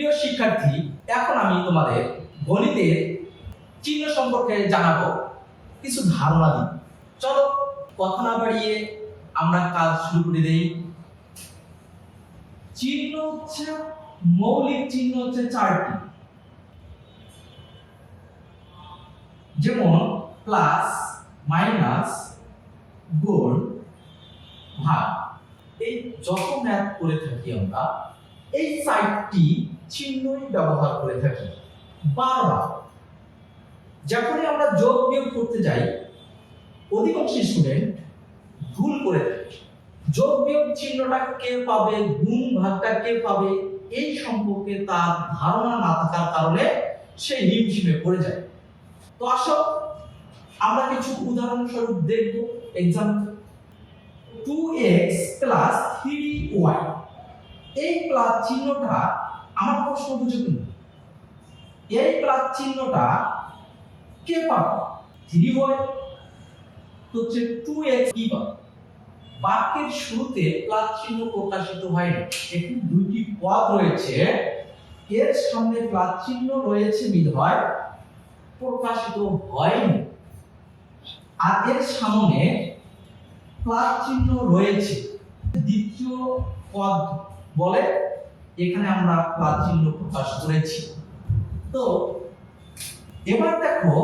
প্রিয় শিক্ষার্থী, এখন আমি তোমাদের গণিতের চিহ্ন সম্পর্কে জানাব কিছু ধারণা দিই। চলো, কথা না বাড়িয়ে আমরা কাজ শুরু করে দেই। চিহ্ন হচ্ছে, মৌলিক চিহ্ন হচ্ছে চারটি। যেমন, প্লাস, মাইনাস গুণ ভাগ। এই যত ম্যাথ করে থাকি আমরা, এই সাইটটি চিহ্নই ব্যবহার করে থাকি। বারবার। যখনই আমরা যোগ বিয়োগ করতে যাই অধিকাংশ স্টুডেন্ট ভুল করে থাকে। যোগ বিয়োগ চিহ্নটা কে পাবে, গুণ ভাগটা কে পাবে, এই সম্পর্কে তার ধারণা না থাকার কারণে সে হিমশিমে পড়ে যায়। তো আসো, আমরা কিছু উদাহরণস্বরূপ দেখব। Example two x plus three y এই প্লাস চিহ্নটা আমার প্রশ্ন বুঝে কিনা এই প্লাস চিহ্নটা কে পাবে? থ্রি তো হচ্ছে টু এক্স কি পাবে বাক্যের শুরুতে প্লাস চিহ্ন প্রকাশিত হয়নি একটি দুইটি পদ রয়েছে। এর সামনে প্লাস চিহ্ন রয়েছে বিধায় প্রকাশিত হয়নি। আর এর সামনে প্লাস চিহ্ন রয়েছে। দ্বিতীয় পদ বলে এখানে আমরা প্লাস চিহ্ন প্রকাশ করেছি তো, এবার দেখো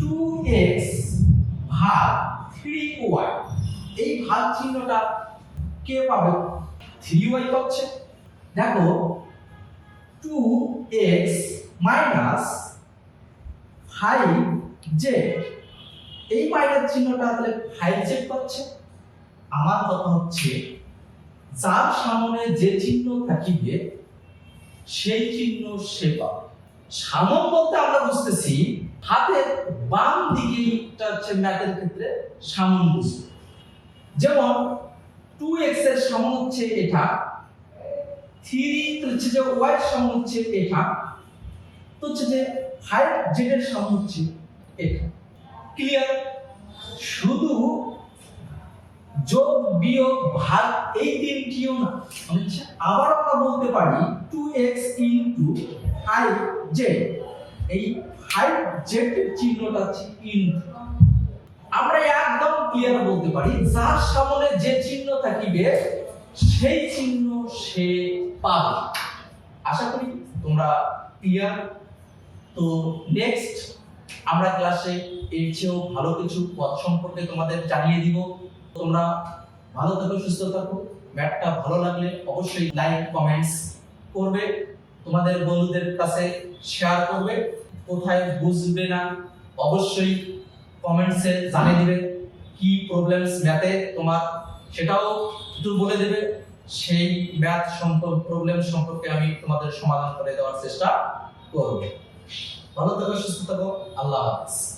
টু এক্স ভাগ থ্রি ওয়াই এই ভাগ চিহ্নটা কে পাবে? থ্রি ওয়াই পাচ্ছে। দেখো two x minus five z এই মাইনাস চিহ্নটা তাহলে ফাইভ জেড পাচ্ছে। আমার কথা হচ্ছে যার সামনে যে চিহ্ন থাকিবে, সেই চিহ্ন সে পাবে সামন বলতে আমরা বুঝতেছি, হাতের বাম দিকেটা হচ্ছে ম্যাথের ক্ষেত্রে সামন বুঝবে যেমন টু এক্সের সামন হচ্ছে এটা থ্রি হচ্ছে যে ওয়াই এর সামন হচ্ছে এটা, তো হচ্ছে যে ফাইভ জেড এর সামন হচ্ছে এটা। ক্লিয়ার শুধু যোগ বিয়োগ ভাগ এই তিনটিও না। আবার আমরা বলতে পারি two x into five z এই ফাইভ জেড চিহ্নটা হচ্ছে ইন্টু আমরা একদম ক্লিয়ার বলতে পারি, যার সামনে যে চিহ্ন থাকিবে, সেই চিহ্ন সে পাবে। আশা করি তোমরা ক্লিয়ার তো নেক্সট আমরা ক্লাসে এর চেয়েও ভালো কিছু পদ সম্পর্কে তোমাদের জানিয়ে দিব। তোমরা ভালো থাকো, সুস্থ থাকো। ম্যাথটা ভালো লাগলে অবশ্যই লাইক কমেন্টস করবে। তোমাদের বন্ধুদের কাছে শেয়ার করবে। কোথায় বুঝবে না, অবশ্যই কমেন্টসে জানিয়ে দিবে কি প্রবলেমস ম্যাথে তোমার। সেটাও একটু বলে দেবে। সেই ম্যাথ সম্পর্ক প্রবলেম সম্পর্কে আমি তোমাদের সমাধান করে দেওয়ার চেষ্টা করব। ভালো থাকো, সুস্থ থাকো। আল্লাহ হাফিজ।